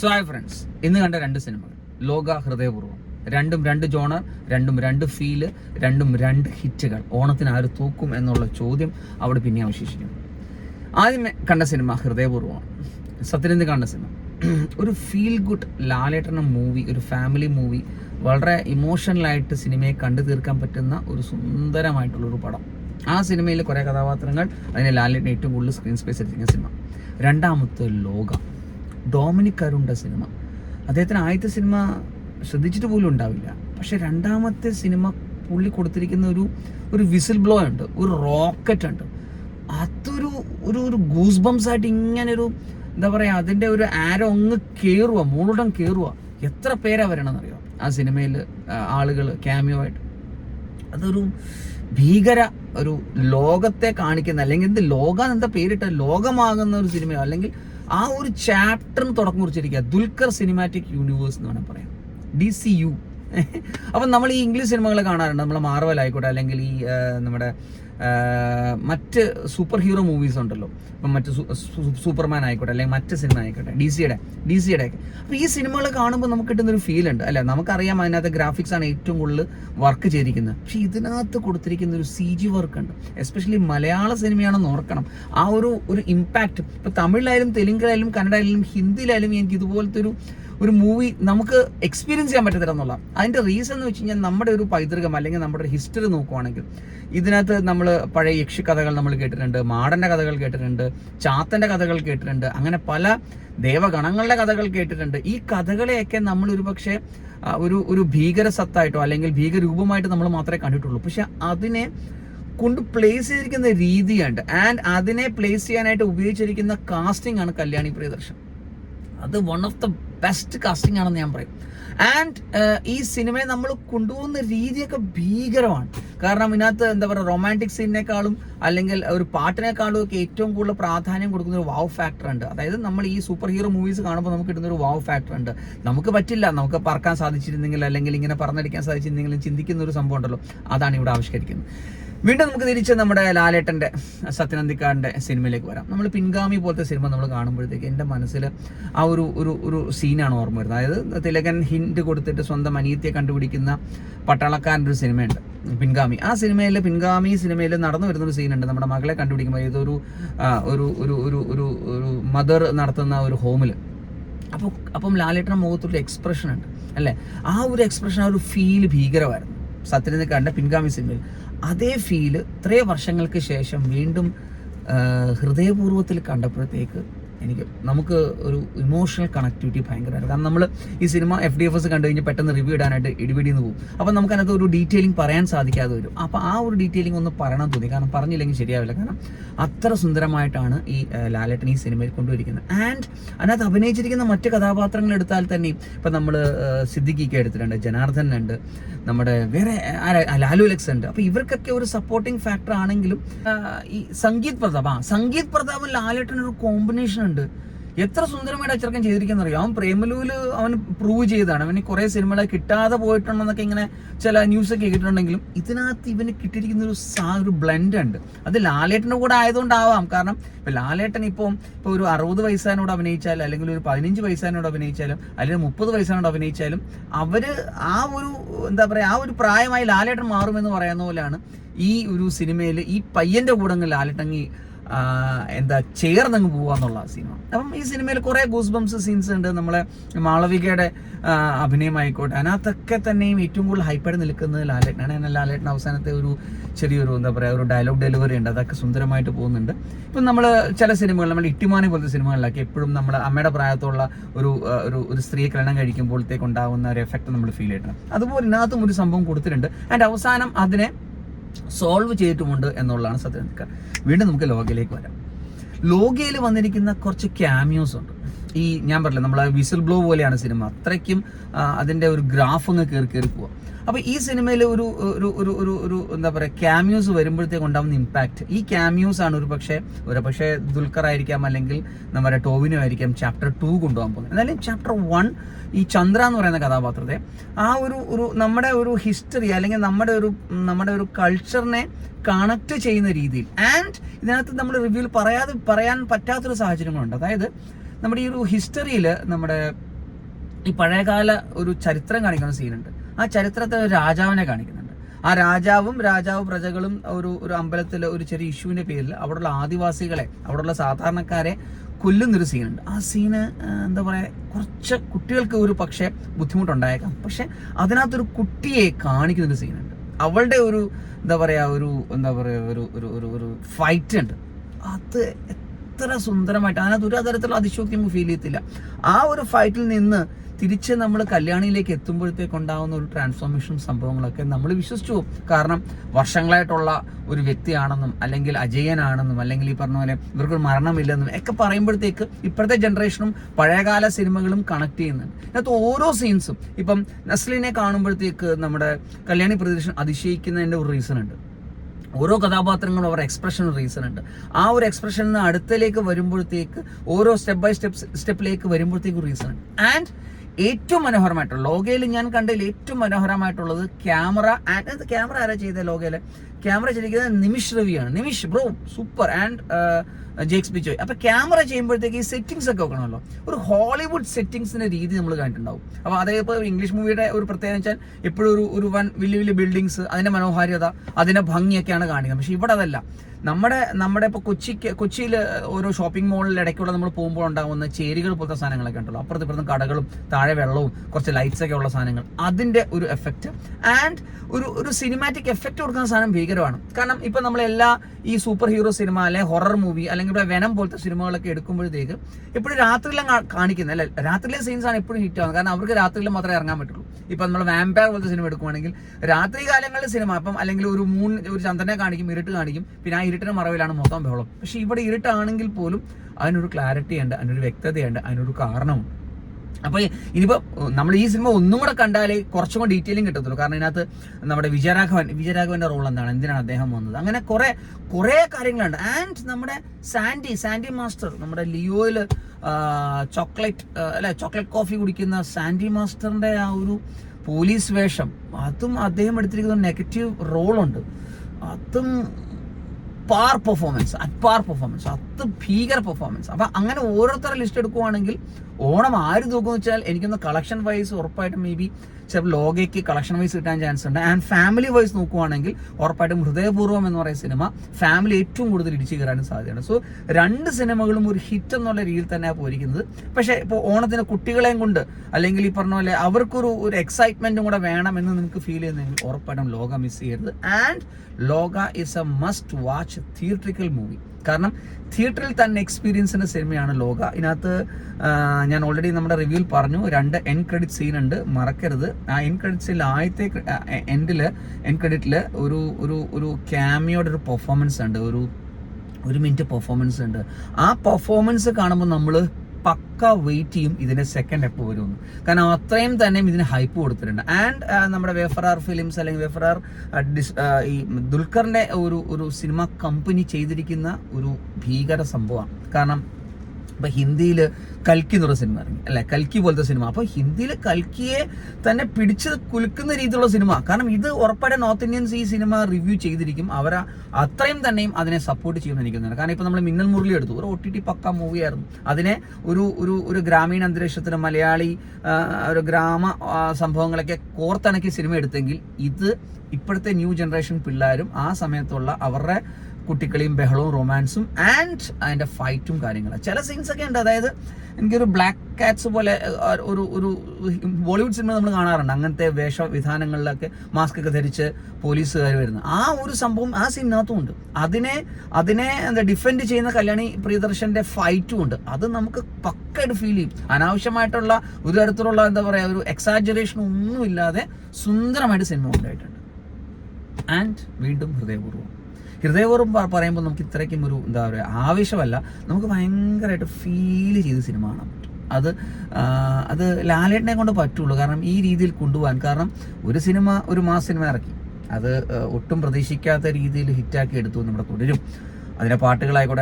So hi friends ഇന്ന് കണ്ട രണ്ട് സിനിമകൾ ലോക ഹൃദയപൂർവം. രണ്ടും രണ്ട് ജോണർ രണ്ടും രണ്ട് ഫീൽ രണ്ടും രണ്ട് ഹിറ്റുകൾ. ഓണത്തിന് ആര് തൂക്കും എന്നുള്ള ചോദ്യം അവിടെ പിന്നെ അവശേഷിക്കും. ആദ്യം കണ്ട സിനിമ ഹൃദയപൂർവമാണ്. സത്യനന്ദ് കണ്ട സിനിമ ഒരു ഫീൽ ഗുഡ് ലാലേട്ടന മൂവി ഒരു ഫാമിലി മൂവി വളരെ ഇമോഷണലായിട്ട് സിനിമയെ കണ്ടു തീർക്കാൻ പറ്റുന്ന ഒരു സുന്ദരമായിട്ടുള്ളൊരു പടം. ആ സിനിമയിൽ കുറേ കഥാപാത്രങ്ങൾ അതിനെ ലാലേട്ടൻ ഏറ്റവും കൂടുതൽ സ്ക്രീൻ സ്പേസ് എടുത്തിരിക്കുന്ന സിനിമ രണ്ടാമത്തെ ലോക. ഡോമിനിക് അരുണ്ട സിനിമ. അദ്ദേഹത്തിന് ആദ്യത്തെ സിനിമ ശ്രദ്ധിച്ചിട്ട് പോലും ഉണ്ടാവില്ല. പക്ഷെ രണ്ടാമത്തെ സിനിമ പുള്ളി കൊടുത്തിരിക്കുന്ന ഒരു ഒരു വിസിൽ ബ്ലോ ഉണ്ട് ഒരു റോക്കറ്റ് ഉണ്ട്. അതൊരു ഒരു ഒരു ഗൂസ് ബംസ് ആയിട്ട് ഇങ്ങനെ ഒരു എന്താ പറയുക അതിന്റെ ഒരു ആരോ അങ്ങ് കയറുക മൂളുടം കയറുക എത്ര പേരാ വരണമെന്നറിയോ ആ സിനിമയിൽ ആളുകൾ ക്യാമിയോ ആയിട്ട്. അതൊരു ഭീകര ഒരു ലോകത്തെ കാണിക്കുന്ന അല്ലെങ്കിൽ എന്ത് ലോക എന്താ പേരിട്ട ലോകമാകുന്ന ഒരു സിനിമയോ അല്ലെങ്കിൽ ആ ഒരു ചാപ്റ്ററിന് തുടക്കം കുറിച്ചിരിക്കുക. ദുൽഖർ സിനിമാറ്റിക് യൂണിവേഴ്സ് എന്ന് വേണം പറയാം ഡി സി യു അപ്പം നമ്മൾ ഈ ഇംഗ്ലീഷ് സിനിമകൾ കാണാറുണ്ട്. നമ്മൾ മാർവൽ ആയിക്കോട്ടെ അല്ലെങ്കിൽ ഈ നമ്മുടെ മറ്റ് സൂപ്പർ ഹീറോ മൂവീസ് ഉണ്ടല്ലോ. ഇപ്പം മറ്റ് സൂപ്പർമാൻ ആയിക്കോട്ടെ അല്ലെങ്കിൽ മറ്റ് സിനിമ ആയിക്കോട്ടെ ഡി സിയുടെ ഡി സിയുടെ ഒക്കെ അപ്പോൾ ഈ സിനിമകൾ കാണുമ്പോൾ നമുക്ക് കിട്ടുന്നൊരു ഫീൽ ഉണ്ട് അല്ലേ? നമുക്കറിയാം അതിനകത്ത് ഗ്രാഫിക്സ് ആണ് ഏറ്റവും കൂടുതൽ വർക്ക് ചെയ്തിരിക്കുന്നത്. പക്ഷേ ഇതിനകത്ത് കൊടുത്തിരിക്കുന്ന ഒരു സി ജി വർക്ക് ഉണ്ട്. എസ്പെഷ്യലി മലയാള സിനിമയാണെന്ന് ഓർക്കണം. ആ ഒരു ഒരു ഇമ്പാക്റ്റ് ഇപ്പോൾ തമിഴിലായാലും തെലുങ്കിലായാലും കന്നഡയിലും ഹിന്ദിയിലായാലും എനിക്ക് ഇതുപോലത്തെ ഒരു ഒരു മൂവി നമുക്ക് എക്സ്പീരിയൻസ് ചെയ്യാൻ പറ്റത്തില്ല എന്നുള്ള അതിന്റെ റീസൺ എന്ന് വെച്ച് കഴിഞ്ഞാൽ നമ്മുടെ ഒരു പൈതൃകം അല്ലെങ്കിൽ നമ്മുടെ ഹിസ്റ്ററി നോക്കുവാണെങ്കിൽ ഇതിനകത്ത് നമ്മൾ പഴയ യക്ഷി കഥകൾ നമ്മൾ കേട്ടിട്ടുണ്ട് മാടന്റെ കഥകൾ കേട്ടിട്ടുണ്ട് ചാത്തന്റെ കഥകൾ കേട്ടിട്ടുണ്ട് അങ്ങനെ പല ദേവഗണങ്ങളുടെ കഥകൾ കേട്ടിട്ടുണ്ട്. ഈ കഥകളെയൊക്കെ നമ്മൾ ഒരു പക്ഷേ ഒരു ഒരു ഭീകര സത്തായിട്ടോ അല്ലെങ്കിൽ ഭീകരൂപമായിട്ട് നമ്മൾ മാത്രമേ കണ്ടിട്ടുള്ളൂ. പക്ഷെ അതിനെ കൊണ്ട് പ്ലേസ് ചെയ്തിരിക്കുന്ന രീതിയുണ്ട്. ആൻഡ് അതിനെ പ്ലേസ് ചെയ്യാനായിട്ട് ഉപയോഗിച്ചിരിക്കുന്ന കാസ്റ്റിംഗ് ആണ് കല്യാണി പ്രിയദർശൻ. അത് one of the best casting ആണെന്ന് ഞാൻ പറയും. ആൻഡ് ഈ സിനിമയെ നമ്മൾ കൊണ്ടുപോകുന്ന രീതിയൊക്കെ ഭീകരമാണ്. കാരണം ഇതിനകത്ത് എന്താ പറയുക റൊമാന്റിക് സീനിനേക്കാളും അല്ലെങ്കിൽ ഒരു പാട്ടിനേക്കാളും ഒക്കെ ഏറ്റവും കൂടുതൽ പ്രാധാന്യം കൊടുക്കുന്ന ഒരു വാവ് ഫാക്ടർ ഉണ്ട്. അതായത് നമ്മൾ ഈ സൂപ്പർ ഹീറോ മൂവീസ് കാണുമ്പോൾ നമുക്ക് കിട്ടുന്ന ഒരു വാവ് ഫാക്ടർ ഉണ്ട്. നമുക്ക് പറ്റില്ല നമുക്ക് പറക്കാൻ സാധിച്ചിരുന്നെങ്കിൽ അല്ലെങ്കിൽ ഇങ്ങനെ പറന്നടിക്കാൻ സാധിച്ചിരുന്നെങ്കിലും ചിന്തിക്കുന്ന ഒരു സംഭവം ഉണ്ടല്ലോ. അതാണ് ഇവിടെ ആവിഷ്കരിക്കുന്നത്. വീണ്ടും നമുക്ക് തിരിച്ച് നമ്മുടെ ലാലേട്ടന്റെ സത്യനന്ദിക്കാരന്റെ സിനിമയിലേക്ക് വരാം. നമ്മൾ പിൻഗാമി പോലത്തെ സിനിമ നമ്മൾ കാണുമ്പോഴത്തേക്ക് എന്റെ മനസ്സിൽ ആ ഒരു ഒരു ഒരു സീനാണ് ഓർമ്മ വരുന്നത്. അതായത് തിലകൻ ഹിൻഡ് കൊടുത്തിട്ട് സ്വന്തം അനിയത്തിയെ കണ്ടുപിടിക്കുന്ന പട്ടാളക്കാരന്റെ ഒരു സിനിമയുണ്ട് പിൻഗാമി. ആ സിനിമയിൽ പിൻഗാമി സിനിമയിൽ നടന്നു വരുന്ന ഒരു സീനുണ്ട് നമ്മുടെ മകളെ കണ്ടുപിടിക്കുമ്പോൾ ഇതൊരു ഒരു ഒരു ഒരു ഒരു ഒരു മദർ നടത്തുന്ന ഒരു ഹോമിൽ അപ്പോൾ അപ്പം ലാലേട്ടന്റെ മുഖത്തൊരു എക്സ്പ്രഷൻ ഉണ്ട് അല്ലേ? ആ ഒരു എക്സ്പ്രഷൻ ആ ഒരു ഫീൽ ഭീകരമായിരുന്നു. സത്യനന്ദിക്കാരന്റെ പിൻഗാമി സിനിമയിൽ. അതേ ഫീൽ ഇത്രയും വർഷങ്ങൾക്ക് ശേഷം വീണ്ടും ഹൃദയപൂർവത്തിൽ കണ്ടപ്പോഴത്തേക്ക് എനിക്ക് നമുക്ക് ഒരു ഇമോഷണൽ കണക്ടിവിറ്റി ഭയങ്കരമായിരുന്നു കാരണം നമ്മൾ ഈ cinema F D F S കണ്ടു കഴിഞ്ഞാൽ പെട്ടെന്ന് റിവ്യൂ ഇടാനായിട്ട് ഇടിപിടിന്ന് പോകും. അപ്പം നമുക്ക് അതിനകത്ത് ഒരു ഡീറ്റെയിലിംഗ് പറയാൻ സാധിക്കാതെ വരും. അപ്പോൾ ആ ഒരു ഡീറ്റെയിലിംഗ് ഒന്ന് പറയണം തോന്നി. കാരണം പറഞ്ഞില്ലെങ്കിൽ ശരിയാവില്ല. കാരണം അത്ര സുന്ദരമായിട്ടാണ് ഈ ലാലേട്ടൻ ഈ സിനിമയിൽ കൊണ്ടുവരിക്കുന്നത്. ആൻഡ് അതിനകത്ത് അഭിനയിച്ചിരിക്കുന്ന മറ്റ് കഥാപാത്രങ്ങൾ എടുത്താൽ തന്നെ ഇപ്പം നമ്മൾ സിദ്ദിഖിക്ക് എടുത്തിട്ടുണ്ട് ജനാർദ്ദൻ ഉണ്ട് നമ്മുടെ വേറെ ലാലു ലക്സ് ഉണ്ട്. അപ്പം ഇവർക്കൊക്കെ ഒരു സപ്പോർട്ടിംഗ് ഫാക്ടർ ആണെങ്കിലും ഈ സംഗീത് പ്രതാപ് ആ സംഗീത് പ്രതാപും ലാലേട്ടൻ ഒരു കോമ്പിനേഷൻ ഉണ്ട് എത്ര സുന്ദരമായിട്ട് അച്ചർക്കൻ ചെയ്തിരിക്കുന്ന അറിയാം അവൻ പ്രേമലൂൽ അവൻ പ്രൂവ് ചെയ്താണ് അവന് കുറെ സിനിമകളെ കിട്ടാതെ പോയിട്ടുണ്ടെന്നൊക്കെ ഇങ്ങനെ ചില ന്യൂസ് ഒക്കെ കേട്ടിട്ടുണ്ടെങ്കിലും ഇതിനകത്ത് ഇവന് കിട്ടിയിരിക്കുന്ന ഒരു സാ ഒരു ബ്ലെൻഡ് ഉണ്ട്. അത് ലാലേട്ടന്റെ കൂടെ ആയതുകൊണ്ടാവാം. കാരണം ഇപ്പൊ ലാലേട്ടൻ ഇപ്പം ഇപ്പൊ ഒരു അറുപത് വയസ്സാനോട് അഭിനയിച്ചാലും അല്ലെങ്കിൽ ഒരു പതിനഞ്ച് വയസ്സാനോട് അഭിനയിച്ചാലും അല്ലെങ്കിൽ മുപ്പത് വയസ്സാനോട് അഭിനയിച്ചാലും അവർ ആ ഒരു എന്താ പറയാ ആ ഒരു പ്രായമായി ലാലേട്ടൻ മാറുമെന്ന് പറയുന്ന പോലെയാണ് ഈ ഒരു സിനിമയിൽ ഈ പയ്യന്റെ കൂടെ അങ്ങ് ലാലേട്ടങ്ങി എന്താ ചേർന്നങ്ങ് പോവാന്നുള്ള സിനിമ അപ്പം ഈ സിനിമയിൽ കുറെ ഗൂസ് ബംസ് സീൻസ് ഉണ്ട്. നമ്മളെ മാളവികയുടെ അഭിനയമായിക്കോട്ടെ. അതിനകത്തൊക്കെ തന്നെയും ഏറ്റവും കൂടുതൽ ഹൈപ്പായിട്ട് നിൽക്കുന്നത് ലാലേട്ടനാണ്. എന്നാൽ ലാലേട്ടൻ അവസാനത്തെ ഒരു ചെറിയൊരു എന്താ പറയുക ഒരു ഡയലോഗ് ഡെലിവറി ഉണ്ട്. അതൊക്കെ സുന്ദരമായിട്ട് പോകുന്നുണ്ട്. ഇപ്പം നമ്മൾ ചില സിനിമകൾ നമ്മൾ ഇട്ടിമാനെ പോലത്തെ സിനിമകളിലൊക്കെ എപ്പോഴും നമ്മൾ അമ്മയുടെ പ്രായത്തുള്ള ഒരു ഒരു ഒരു സ്ത്രീ കല്യാണം കഴിക്കുമ്പോഴത്തേക്ക് ഉണ്ടാകുന്ന ഒരു എഫക്റ്റ് നമ്മൾ ഫീൽ ചെയ്തിട്ടുണ്ട് അതുപോലെ ഇതിനകത്തും ഒരു സംഭവം കൊടുത്തിട്ടുണ്ട്. ആൻഡ് അവസാനം അതിനെ സോൾവ് ചെയ്തിട്ടുമുണ്ട് എന്നുള്ളതാണ് സത്യം. വീണ്ടും നമുക്ക് ലോകയിലേക്ക് വരാം. ലോകയിൽ വന്നിരിക്കുന്ന കുറച്ച് ക്യാമിയോസ് ഉണ്ട്. ഈ ഞാൻ പറഞ്ഞില്ല നമ്മളെ വിസിൽ ബ്ലോ പോലെയാണ് സിനിമ. അത്രയ്ക്കും അതിന്റെ ഒരു ഗ്രാഫ് അങ്ങ് കയറി കയറി പോവാം. അപ്പൊ ഈ സിനിമയിൽ ഒരു ഒരു ഒരു ഒരു ഒരു എന്താ പറയുക ക്യാമ്യൂസ് വരുമ്പോഴത്തേക്ക് ഉണ്ടാവുന്ന ഇമ്പാക്ട് ഈ ക്യാമ്യൂസ് ആണ് ഒരു പക്ഷേ ഒരു പക്ഷേ ദുൽഖർ ആയിരിക്കാം അല്ലെങ്കിൽ നമ്മുടെ ടോവിനോ ആയിരിക്കാം ചാപ്റ്റർ ടു കൊണ്ടുപോകാൻ പോകുന്നത്. എന്നാലും ചാപ്റ്റർ വൺ ഈ ചന്ദ്ര എന്ന് പറയുന്ന കഥാപാത്രത്തെ ആ ഒരു ഒരു നമ്മുടെ ഒരു ഹിസ്റ്ററി അല്ലെങ്കിൽ നമ്മുടെ ഒരു നമ്മുടെ ഒരു കൾച്ചറിനെ കണക്ട് ചെയ്യുന്ന രീതിയിൽ. ആൻഡ് ഇതിനകത്ത് നമ്മൾ റിവ്യൂവിൽ പറയാതെ പറയാൻ പറ്റാത്തൊരു സാഹചര്യങ്ങളുണ്ട്. അതായത് നമ്മുടെ ഈ ഒരു ഹിസ്റ്ററിയിൽ നമ്മുടെ ഈ പഴയകാല ഒരു ചരിത്രം കാണിക്കുന്ന സീനുണ്ട്. ആ ചരിത്രത്തിൽ രാജാവിനെ കാണിക്കുന്നുണ്ട്. ആ രാജാവും രാജാവ് പ്രജകളും ഒരു ഒരു അമ്പലത്തിൽ ഒരു ചെറിയ ഇഷ്യൂവിന്റെ പേരിൽ അവിടെയുള്ള ആദിവാസികളെ അവിടെയുള്ള സാധാരണക്കാരെ കൊല്ലുന്നൊരു സീനുണ്ട്. ആ സീന് എന്താ പറയുക കുറച്ച് കുട്ടികൾക്ക് ഒരു പക്ഷേ ബുദ്ധിമുട്ടുണ്ടായേക്കാം. പക്ഷെ അതിനകത്തൊരു കുട്ടിയെ കാണിക്കുന്നൊരു സീനുണ്ട്. അവളുടെ ഒരു എന്താ പറയുക ഒരു എന്താ പറയുക ഒരു ഒരു ഒരു ഫൈറ്റ് ഉണ്ട്. അത് എത്ര സുന്ദരമായിട്ട് അതിനകത്ത് ഒരു തരത്തിലുള്ള അതിശോക്തി നമുക്ക് ഫീൽ ചെയ്യത്തില്ല. ആ ഒരു ഫൈറ്റിൽ നിന്ന് തിരിച്ച് നമ്മൾ കല്യാണിയിലേക്ക് എത്തുമ്പോഴത്തേക്ക് ഉണ്ടാകുന്ന ഒരു ട്രാൻസ്ഫോർമേഷൻ സംഭവങ്ങളൊക്കെ നമ്മൾ വിശ്വസിച്ചു പോകും. കാരണം വർഷങ്ങളായിട്ടുള്ള ഒരു വ്യക്തിയാണെന്നും അല്ലെങ്കിൽ അജയനാണെന്നും അല്ലെങ്കിൽ ഈ പറഞ്ഞ പോലെ ഇവർക്കൊരു മരണമില്ലെന്നും ഒക്കെ പറയുമ്പോഴത്തേക്ക് ഇപ്പോഴത്തെ ജനറേഷനും പഴയകാല സിനിമകളും കണക്ട് ചെയ്യുന്നുണ്ട്. അതിനകത്ത് ഓരോ സീൻസും ഇപ്പം നസ്ലിനെ കാണുമ്പോഴത്തേക്ക് നമ്മുടെ കല്യാണി പ്രദർശനം അതിശയിക്കുന്നതിന്റെ ഒരു റീസൺ ഉണ്ട്. ഓരോ കഥാപാത്രങ്ങളും അവരുടെ എക്സ്പ്രഷൻ റീസൺ ഉണ്ട്. ആ ഒരു എക്സ്പ്രഷൻ നിന്ന് അടുത്തലേക്ക് വരുമ്പോഴത്തേക്ക് ഓരോ സ്റ്റെപ്പ് ബൈ സ്റ്റെപ്പ് സ്റ്റെപ്പിലേക്ക് വരുമ്പോഴത്തേക്ക് റീസൺ ഉണ്ട്. ആൻഡ് ഏറ്റവും മനോഹരമായിട്ടുള്ള ലോകയിൽ ഞാൻ കണ്ടതിൽ ഏറ്റവും മനോഹരമായിട്ടുള്ളത് ക്യാമറ ആൻഡ് ക്യാമറ ആരാ ചെയ്ത ലോകയിൽ? ക്യാമറ ചെയ്തിരിക്കുന്നത് Nimish രവിയാണ്. Nimish bro super and Jakes Bejoy. അപ്പൊ ക്യാമറ ചെയ്യുമ്പോഴത്തേക്ക് ഈ സെറ്റിംഗ്സ് ഒക്കെ വെക്കണമല്ലോ ഒരു ഹോളിവുഡ് സെറ്റിംഗ്സിന്റെ രീതി നമ്മൾ കണ്ടിട്ടുണ്ടാവും. അപ്പൊ അതേപോലെ ഇംഗ്ലീഷ് മൂവിയുടെ ഒരു പ്രത്യേകത വെച്ചാൽ എപ്പോഴും ഒരു ഒരു വൻ വലിയ വലിയ ബിൽഡിങ്സ് അതിന്റെ മനോഹാരിത അതിന്റെ ഭംഗിയൊക്കെയാണ് കാണിക്കുന്നത്. പക്ഷെ ഇവിടെ അതല്ല. നമ്മുടെ നമ്മുടെ ഇപ്പോൾ കൊച്ചിക്ക് കൊച്ചിയിൽ ഓരോ ഷോപ്പിംഗ് മോളിൽ ഇടയ്ക്കുള്ള നമ്മൾ പോകുമ്പോൾ ഉണ്ടാകുന്ന ചേരികൾ പോലത്തെ സാധനങ്ങളൊക്കെ ഉണ്ടല്ലോ. അപ്പുറത്ത് ഇപ്പുറത്തും കടകളും താഴെ വെള്ളവും കുറച്ച് ലൈറ്റ്സ് ഒക്കെ ഉള്ള സാധനങ്ങൾ. അതിന്റെ ഒരു എഫക്റ്റ് ആൻഡ് ഒരു ഒരു സിനിമാറ്റിക് എഫക്റ്റ് കൊടുക്കുന്ന സാധനം ഭീകരമാണ്. കാരണം ഇപ്പൊ നമ്മൾ എല്ലാ ഈ സൂപ്പർ ഹീറോ സിനിമ അല്ലെങ്കിൽ ഹൊറർ മൂവി അല്ലെങ്കിൽ ഇവിടെ വെനം പോലത്തെ സിനിമകളൊക്കെ എടുക്കുമ്പോഴത്തേക്ക് എപ്പോഴും രാത്രിയിലും കാണിക്കുന്നത് അല്ലെ രാത്രിയിലെ സീൻസ് ആണ് എപ്പോഴും ഹിറ്റ് ആവുന്നത്. കാരണം അവർക്ക് രാത്രിയിൽ മാത്രമേ ഇറങ്ങാൻ പറ്റുള്ളൂ. ഇപ്പൊ നമ്മൾ വാമ്പയർ പോലത്തെ സിനിമ എടുക്കുവാണെങ്കിൽ രാത്രി കാലങ്ങളിൽ സിനിമ അപ്പം അല്ലെങ്കിൽ ഒരു മൂൺ ഒരു ചന്ദ്രനെ കാണിക്കും ഇരുട്ട് കാണിക്കും പിന്നെ ആ ഇരുട്ടിന് മറവിലാണ് മൊത്തം ബഹളം. പക്ഷെ ഇവിടെ ഇരുട്ടാണെങ്കിൽ പോലും അതിനൊരു ക്ലാരിറ്റി ഉണ്ട് അതിനൊരു വ്യക്തതയുണ്ട് അതിനൊരു കാരണമുണ്ട്. അപ്പൊ ഇനിയിപ്പോ നമ്മൾ ഈ സിനിമ ഒന്നും കൂടെ കണ്ടാലേ കുറച്ചും കൂടെ ഡീറ്റെയിലും കിട്ടത്തുള്ളൂ. കാരണം ഇതിനകത്ത് നമ്മുടെ വിജയരാഘവൻ വിജയരാഘവന്റെ റോൾ എന്താണ്? എന്തിനാണ് അദ്ദേഹം വന്നത്? അങ്ങനെ കുറെ കുറെ കാര്യങ്ങളുണ്ട്. ആൻഡ് നമ്മുടെ സാൻഡി സാൻഡി മാസ്റ്റർ നമ്മുടെ ലിയോയിൽ ചോക്ലേറ്റ് അല്ലെ ചോക്ലേറ്റ് കോഫി കുടിക്കുന്ന സാൻഡി മാസ്റ്ററിന്റെ ആ ഒരു പോലീസ് വേഷം അതും അദ്ദേഹം എടുത്തിരിക്കുന്ന നെഗറ്റീവ് റോളുണ്ട് അതും par performance at par performance അത് ഭീകര പെർഫോമൻസ് അപ്പൊ അങ്ങനെ ഓരോരുത്തരുടെ ലിസ്റ്റ് എടുക്കുവാണെങ്കിൽ ഓണം ആര് തൂക്കുമെന്ന് വെച്ചാൽ എനിക്കൊന്ന് കളക്ഷൻ വൈസ് ഉറപ്പായിട്ടും മേ ബി ചിലപ്പോൾ ലോകയ്ക്ക് കളക്ഷൻ വൈസ് കിട്ടാൻ ചാൻസ് ഉണ്ട്. ആൻഡ് ഫാമിലി വൈസ് നോക്കുവാണെങ്കിൽ ഉറപ്പായിട്ടും ഹൃദയപൂർവം എന്ന് പറയുന്ന സിനിമ ഫാമിലി ഏറ്റവും കൂടുതൽ ഇടിച്ചു കയറാനും സാധ്യതയാണ് സോ രണ്ട് സിനിമകളും ഒരു ഹിറ്റ് എന്നുള്ള രീതിയിൽ തന്നെ പോയിരിക്കുന്നത്. പക്ഷേ ഇപ്പോൾ ഓണത്തിന് കുട്ടികളെയും കൊണ്ട് അല്ലെങ്കിൽ ഈ പറഞ്ഞ പോലെ അവർക്കൊരു ഒരു എക്സൈറ്റ്മെന്റും കൂടെ എന്ന് നിങ്ങൾക്ക് ഫീൽ ചെയ്യുന്നെങ്കിൽ ഉറപ്പായിട്ടും ലോക മിസ് ചെയ്യരുത്. And Lokah is a must watch theatrical movie കാരണം തിയേറ്ററിൽ തന്നെ എക്സ്പീരിയൻസിന്റെ സിനിമയാണ് ലോക. ഇതിനകത്ത് ഞാൻ ഓൾറെഡി നമ്മുടെ റിവ്യൂവിൽ പറഞ്ഞു രണ്ട് എൻ ക്രെഡിറ്റ് സീൻ ഉണ്ട് മറക്കരുത്. ആ എൻ ക്രെഡിറ്റ്സിൽ ആദ്യത്തെ എൻഡിൽ എൻ ക്രെഡിറ്റിൽ ഒരു ഒരു ഒരു ക്യാമിയോടെ ഒരു പെർഫോമൻസ് ഉണ്ട് ഒരു ഒരു മിനിറ്റ് പെർഫോമൻസ് ഉണ്ട്. ആ പെർഫോമൻസ് കാണുമ്പോൾ നമ്മൾ പക്ക വെയിറ്റ് ചെയ്യും ഇതിന്റെ സെക്കൻഡ് എപ്പോൾ വരും കാരണം അത്രയും തന്നെ ഇതിന് ഹൈപ്പ് കൊടുത്തിട്ടുണ്ട്. ആൻഡ് നമ്മുടെ വേഫറാർ ഫിലിംസ് അല്ലെങ്കിൽ വേഫറാർ ഈ ദുൽഖറിന്റെ ഒരു ഒരു സിനിമ കമ്പനി ചെയ്തിരിക്കുന്ന ഒരു ഭീകര സംഭവമാണ്. കാരണം ഇപ്പൊ ഹിന്ദിയിൽ കൽക്കി എന്ന് പറഞ്ഞ സിനിമ ഇറങ്ങി. അല്ലെ? കൽക്കി പോലത്തെ സിനിമ അപ്പോൾ ഹിന്ദിയിൽ കൽക്കിയെ തന്നെ പിടിച്ച് കുലുക്കുന്ന രീതിയിലുള്ള സിനിമ കാരണം ഇത് ഉറപ്പായിട്ട് നോർത്ത് ഇന്ത്യൻസ് ഈ സിനിമ റിവ്യൂ ചെയ്തിരിക്കും. അവർ അത്രയും തന്നെയും അതിനെ സപ്പോർട്ട് ചെയ്യുമെന്ന് എനിക്ക് കാരണം ഇപ്പൊ നമ്മൾ മിന്നൽ മുരളി എടുത്തു. ഒരു ഒ ടി ടി പക്ക മൂവിയായിരുന്നു അതിനെ ഒരു ഒരു ഒരു ഗ്രാമീണ അന്തരീക്ഷത്തിന് മലയാളി ഒരു ഗ്രാമ സംഭവങ്ങളൊക്കെ കോർത്തിണക്കി സിനിമ എടുത്തെങ്കിൽ ഇത് ഇപ്പോഴത്തെ ന്യൂ ജനറേഷൻ പിള്ളേരും ആ സമയത്തുള്ള അവരുടെ കുട്ടിക്കളിയും ബഹളവും റൊമാൻസും ആൻഡ് അതിന്റെ ഫൈറ്റും കാര്യങ്ങളും. ചില സീൻസ് ഒക്കെ ഉണ്ട്. അതായത് എനിക്കൊരു ബ്ലാക്ക് കാറ്റ്സ് പോലെ ഒരു ഒരു ബോളിവുഡ് സിനിമ നമ്മൾ കാണാറുണ്ട്. അങ്ങനത്തെ വേഷവിധാനങ്ങളിലൊക്കെ മാസ്ക് ഒക്കെ ധരിച്ച് പോലീസുകാർ വരുന്നത്. ആ ഒരു സംഭവം ആ സിനിമകത്തും ഉണ്ട്. അതിനെ അതിനെ എന്താ ഡിഫെൻഡ് ചെയ്യുന്ന കല്യാണി പ്രിയദർശന്റെ ഫൈറ്റും ഉണ്ട്. അത് നമുക്ക് പക്കായിട്ട് ഫീൽ ചെയ്യും. അനാവശ്യമായിട്ടുള്ള ഒരു തരത്തിലുള്ള എന്താ പറയുക ഒരു എക്സാജറേഷൻ ഒന്നുമില്ലാതെ സുന്ദരമായിട്ട് സിനിമ ഉണ്ടായിട്ടുണ്ട്. ആൻഡ് വീണ്ടും ഹൃദയപൂർവം. ഹൃദയപൂർവം പറയുമ്പോൾ നമുക്ക് ഇത്രയ്ക്കും ഒരു എന്താ പറയുക ആവശ്യമല്ല നമുക്ക് ഭയങ്കരമായിട്ട് ഫീൽ ചെയ്ത് സിനിമ കാണാൻ പറ്റും അത് അത് ലാലേട്ടനെ കൊണ്ട് പറ്റുള്ളൂ. കാരണം ഈ രീതിയിൽ കൊണ്ടുപോകാൻ. കാരണം ഒരു സിനിമ ഒരു മാസ സിനിമ ഇറക്കി. അത് ഒട്ടും പ്രതീക്ഷിക്കാത്ത രീതിയിൽ ഹിറ്റാക്കി എടുത്തു നമ്മുടെ തുടരും. അതിന്റെ പാട്ടുകളായിക്കോട്ടെ